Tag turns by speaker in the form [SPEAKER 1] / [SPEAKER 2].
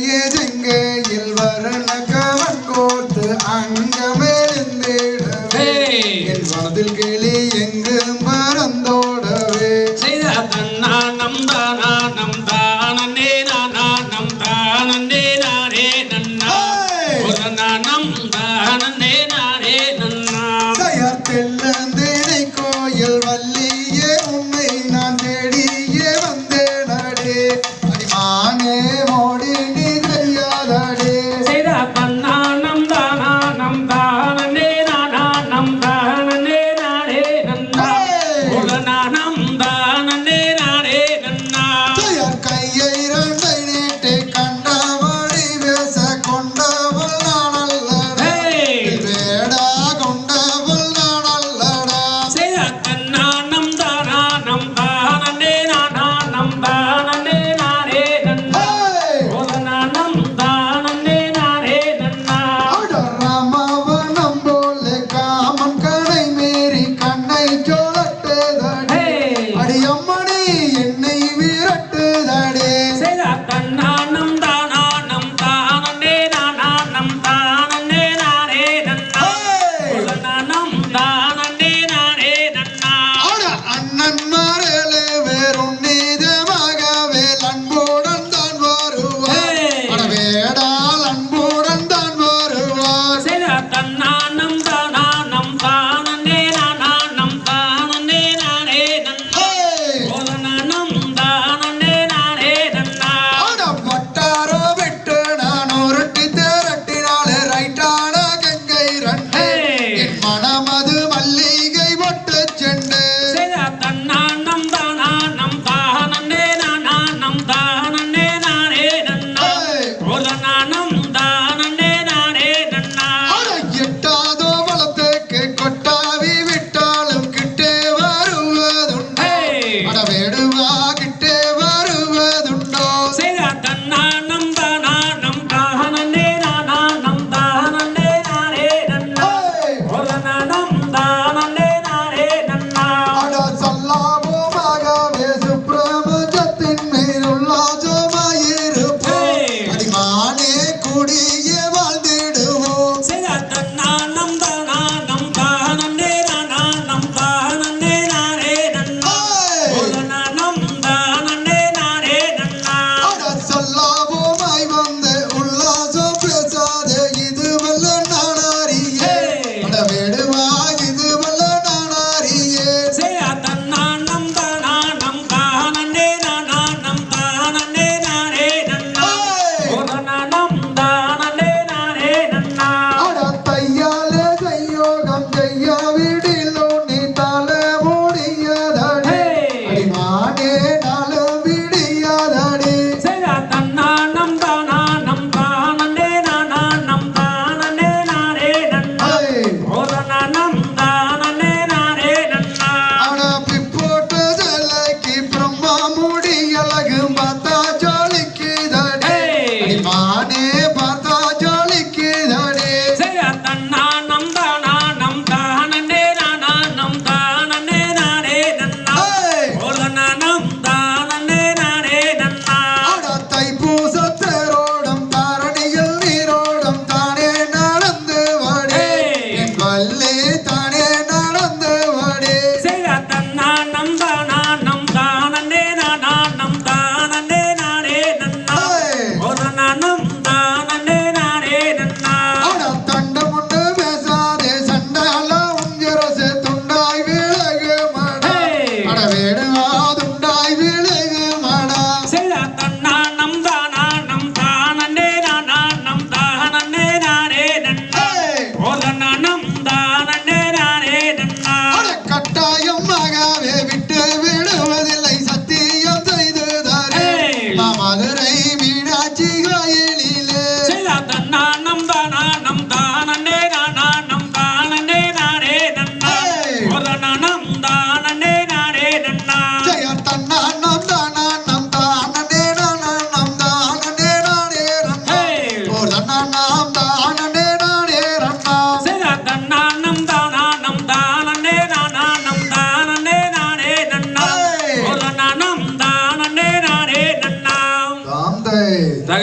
[SPEAKER 1] செங்கையில் வரண கவன் கோர்த்து அங்கமெழுந்திடவே என் மனதில் கிளி எங்கும் பறந்தோடவே
[SPEAKER 2] செய்த தானானம்